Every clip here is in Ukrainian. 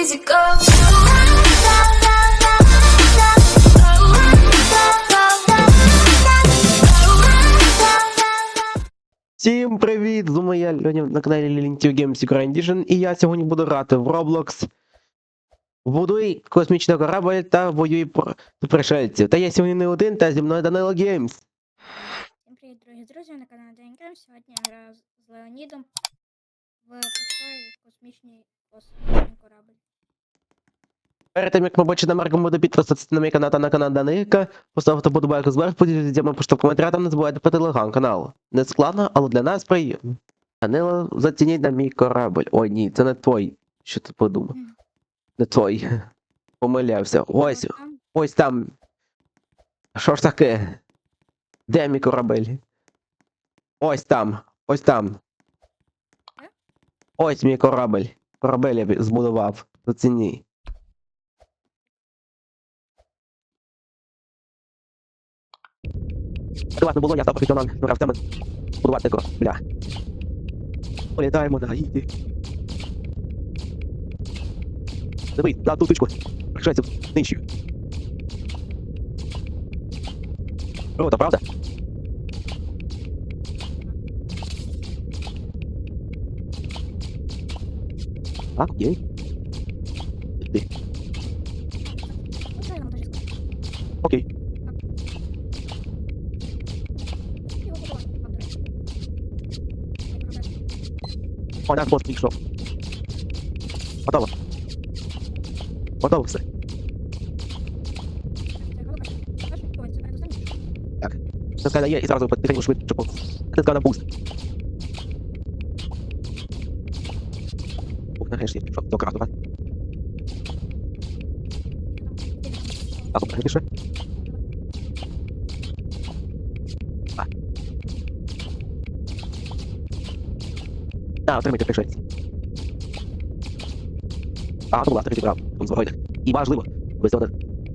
easy go. Всім привіт! З вами я Льоня на каналі Lintio Games Ukraine Edition, і я сьогодні буду грати в Roblox. Будуй космічний корабль та воюй пришельців. Та я сьогодні не один, та зі мною Данило Геймс. Всім привіт, дорогі друзі, на каналі Денькем. Сьогодні я граю з- Леонідом в космічний космічний корабль. Перед тим як ми почнемо марком буде підписатися на мій канал та на канал Данилка, поставити подобайку зверху, поділитися просто в коментарях, та не забувайте про телеграм-канал. Не складно, але для нас приємно. Данило, зацініть на мій корабль. Ой, ні, це не твой. Що ти подумав? Не твой. Помилявся. Ось, Ось там. Що ж таке? Де мій корабель? Ось там. Ось там. Ось мій корабель. Корабель я збудував. Заціні. Не було, я став професіоналом гравцями будувати корабля. Політаємо на Гаїті. Дивись, на ту тичку. Пришельців нищую. Круто, правда? Так, окей. Іди. ну, що я вам дуже скажу? Окей. Його будувати, там, до речі. Як корабель. О, наш бос прийшов. Готово. Готово все. Це корабель. Бачиш, ой, це передостанній. Кнопка є і зразу потихеньку швидше по. Кнопка на пуст. Ух, А, отримайте пришельці. А, ну ладно, зібрав. Там збройних. І важливо, без цього,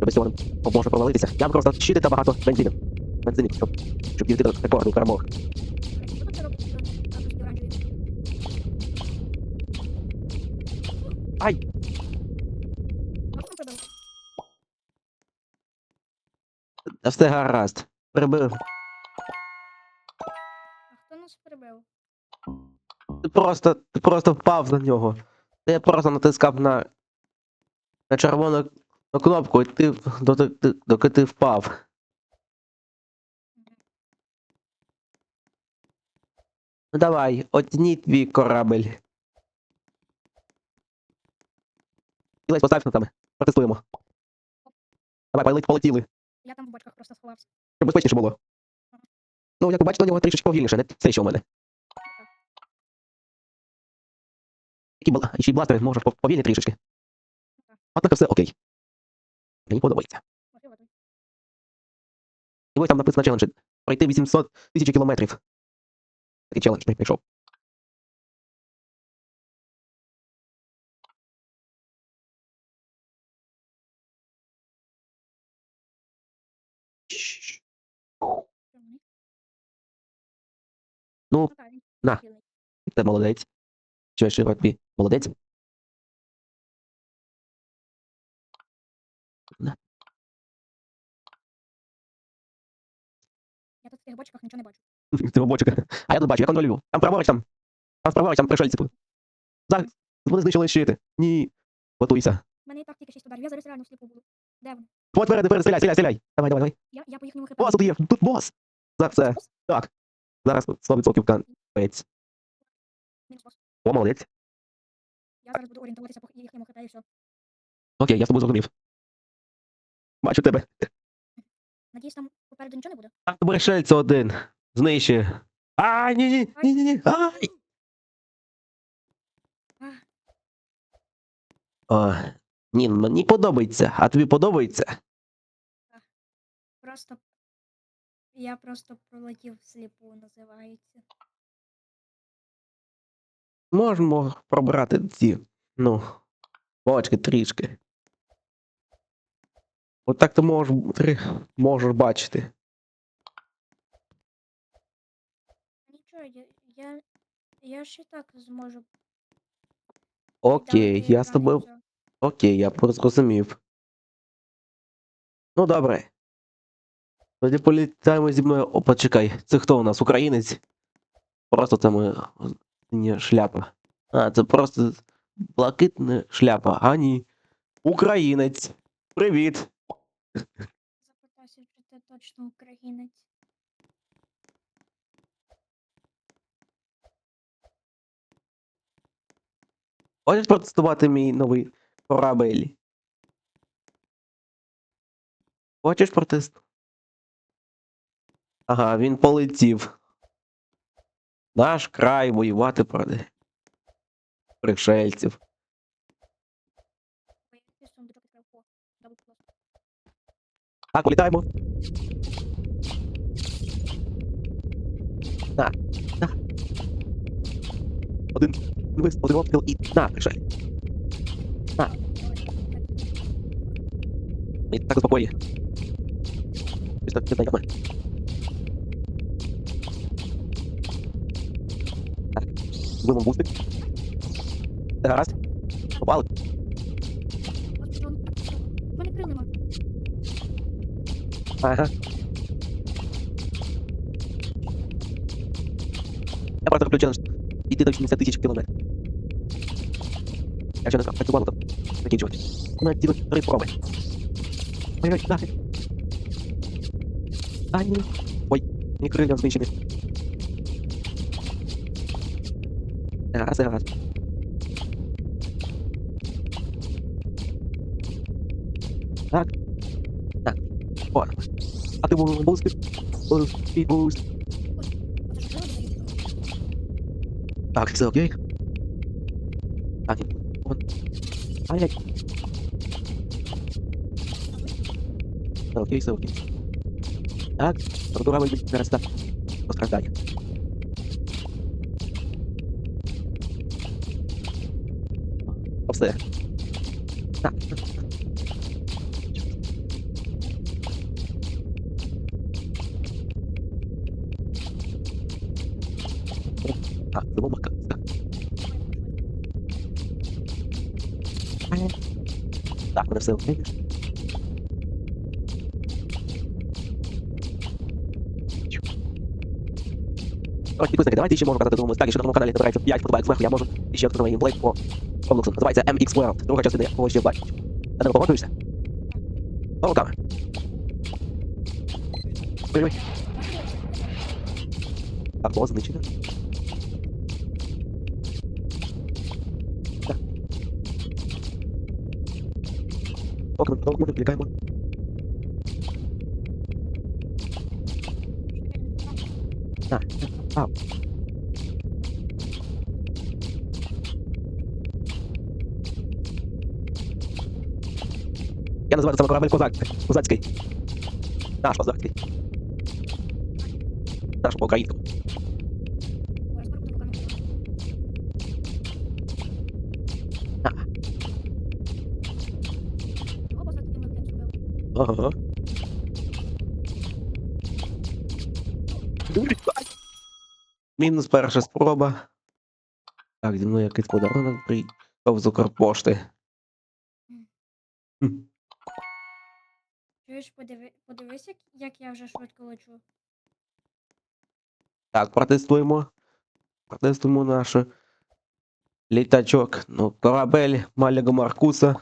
без цього може провалитися. Я просто щити та багато бензину. Бензину, щоб, щоб дійти до рекорду перемог. Ай! Все гаразд. Прибив. А хто нас прибив? Ти просто, ти просто впав на нього. Я просто натискав на, на червону на кнопку, і ти, доки, ти, доки ти впав. Ну давай, оцініть твій корабель. Ілесь, поставь на там. Протестуємо. Давай, полетіли, полетіли. Я там в бочках просто сховався. Щоб безпечніше було. Ну, як ви бачите, у нього трішечки повільніше, не все, що у мене. Й бластери можеш повільні трішечки. Однак все окей. Мені подобається. І ось там написано челендж. Пройти 800 тисяч кілометрів. Такий челендж прийшов. Ну, на. білий. Ти молодець. Ще тобі? Молодець. Я тут в цих бочках нічого не бачу. Ти робочик. А я тут бачу, я контролюю. Там праворуч, там. Там праворуч, там пришельці. Зараз вони знищили щити. Ні. Готуйся. Мене і так тільки 6 ударів, я зараз реально всліпу буду. Де вони? Вот вперед, вперед, стріляй, стріляй, стріляй. Давай, давай, давай. Я, я по їхньому хп. Бос тут є, тут бос. За це. Бос? Так. Зараз 100% канець. Мінус. О, молодець. Я зараз буду орієнтуватися по їхньому хп і все. Окей, я з тобою зрозумів. Бачу тебе. Надіюсь, там попереду нічого не буде. А пришельця один. Знищи. А, ні, ні, ні, ні, ні. Ай. О, ні, мені подобається. А тобі подобається? Просто. Я просто пролетів сліпу, називається. Можемо пробрати ці. Ну, бочки трішки. Отак ти можеш, три- можеш бачити. Нічого, я, я, я і так зможу. Окей, я з тобою. Окей, я зрозумів. Ну, добре. Тоді політаємо зі мною. О, почекай, це хто у нас? Українець? Просто ні, шляпа. А, це просто блакитна шляпа. А ні. Українець. Привіт. Запитався, чи ти точно українець. Хочеш протестувати мій новий корабель? Хочеш протестувати? Ага, він полетів. Наш край воювати проти пришельців. Так, політаємо. На, на. Один вис, один обстріл і на, пришель. І так успокої. Ось так, не знайоме. Зробимо бустик. Це гаразд. Попали. От що він так пішов. В мене крил нема. Ага. Я просто роблю челендж. Іти до 80 тисяч кілометрів. Я ще не працювало там. Закінчувати. У мене цілих три спроби. Ой-ой, нафіг. А, ні. Ой, мені крилля знищені. Раз, раз. Так. Так. О. А ти був ж крило дає. Так, все окей. А, ні. Вон. Ай-яй. Все окей, все окей. Так, вийде зараз так. Постраждання. Все. Так. Так, замовка. Так. Так, мене все окей. Ось, підписники, давайте ще можу казати другому скалі, що на тому каналі набирається 5 подобайок зверху, я можу ще відкрити новий геймплей по комплексу. Називається MX World, друга частина, кого ще бачить. А ти погоджуєшся? О, руками. Ой-ой. Так, було знищено. Так. Поки ми довго відвлікаємо. Я називаю саме корабель Козак. Козацький. Наш козацький. Наш легким зробили. Ага. Мінус перша спроба. Так, зі мною якийсь подарунок приїхав з Укрпошти. Чуєш, подиви, подивись, як, як я вже швидко лечу. Так, протестуємо. Протестуємо наш літачок. Ну, корабель Маліга Маркуса.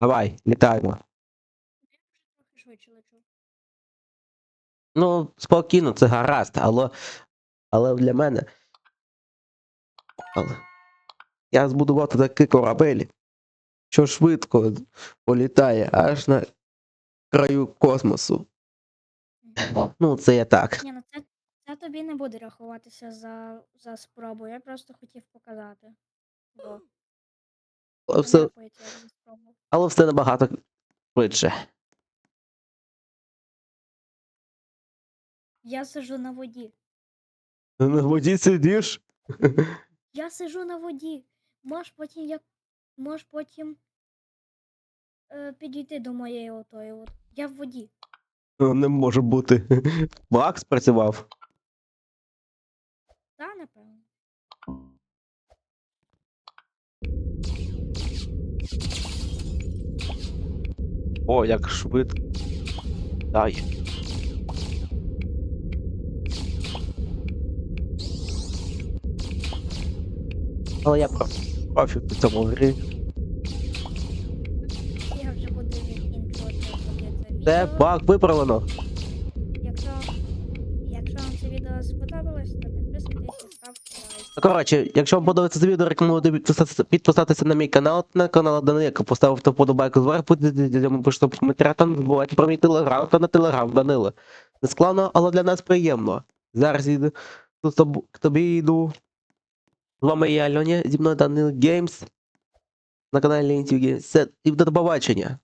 Давай, літаємо. Ну, спокійно, це гаразд, але, але для мене. Але... Я збудував такий корабель, що швидко політає аж на краю космосу. Ну, це я так. Ні, ну це, це тобі не буде рахуватися за, за спробу. Я просто хотів показати. Бо Але все, але все набагато швидше. Я сижу на воді. На воді сидиш? Я сижу на воді. Можеш потім як можеш потім е, э, підійти до моєї отої. От. Я в воді. Ну, не може бути. Бак спрацював. Та, напевно. О, як швидко. Дай. Але я прав профі в цьому грі. Я вже буду закінчувати це баг виправлено. Якщо, якщо вам це відео сподобалось, то підписуйтесь і ставте лайк. Коротше, якщо вам подобається це відео, рекомендую підписатися, підписатися на мій канал, на канал Данилика, поставити вподобайку зверху, пишете в коментарях, та не забувайте про мій телеграм та на телеграм Данила. Не складно, але для нас приємно. Зараз йду к тобі йду. З вами я, Альоня, зі мною Данил Геймс на каналі Лінтів Геймс. І до побачення.